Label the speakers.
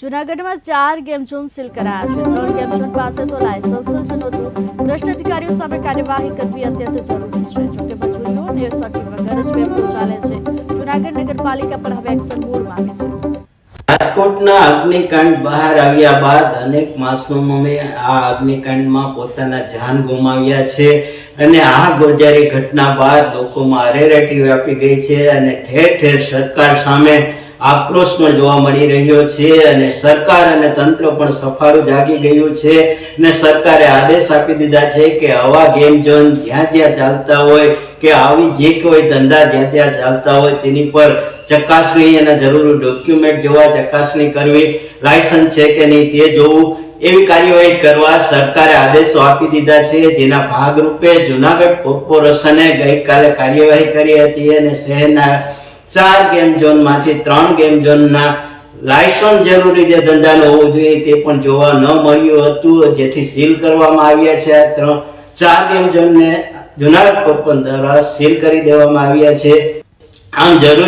Speaker 1: જુનાગઢમાં ચાર game zone seal કરાયા છે. ત્રણ ગેમ ઝોન પાસે તો લાયસન્સ જ નહોતું. ભ્રષ્ટ અધિકારીઓ સામે કાર્યવાહી કરવી અત્યંત જરૂરી છે. જોકે મજૂરીઓ અને સર્ટી વગર જ વેપાર ચાલે છે. જૂનાગઢ નગરપાલિકા પર હવે એક્શન મોડમાં આવી છે.
Speaker 2: રાજકોટના અગ્નિકાંડ બહાર આવ્યા બાદ અનેક માસૂમોએ આ અગ્નિકાંડમાં પોતાના જાન ગુમાવ્યા છે અને આ ગોજારી ઘટના બાદ લોકોમાં અરેરાટી વ્યાપી ગઈ છે અને ઠેર ઠેર સરકાર સામે આક્રોશ પણ જોવા મળી રહ્યો છે અને સરકાર અને તંત્ર પણ સફાળું જાગી ગયું છે અને સરકારે આદેશ આપી દીધા છે કે આવા ગેમ ઝોન જ્યાં જ્યાં ચાલતા હોય કે આવી જે કોઈ ધંધા જ્યાં ત્યાં ચાલતા હોય તેની પર ચકાસણી અને જરૂરી ડોક્યુમેન્ટ જોવા ચકાસણી કરવી લાયસન્સ છે કે નહીં તે જોવું, એવી કાર્યવાહી કરવા સરકારે આદેશો આપી દીધા છે. જેના ભાગરૂપે જુનાગઢ કોર્પોરેશને ગઈકાલે કાર્યવાહી કરી હતી અને શહેરના ચાર ગેમ ઝોનમાંથી ત્રણ ગેમ ઝોનના લાયસન્સ જરૂરી જે ધંધાનો હોવું જોઈએ તે પણ જોવા ન મળ્યું હતું. જેથી સીલ કરવામાં આવ્યા છે. આ ત્રણ, ચાર ગેમ ઝોનને જુનાગઢ કોર્પોરેશન દ્વારા સીલ કરી દેવામાં આવ્યા છે. આમ જરૂરી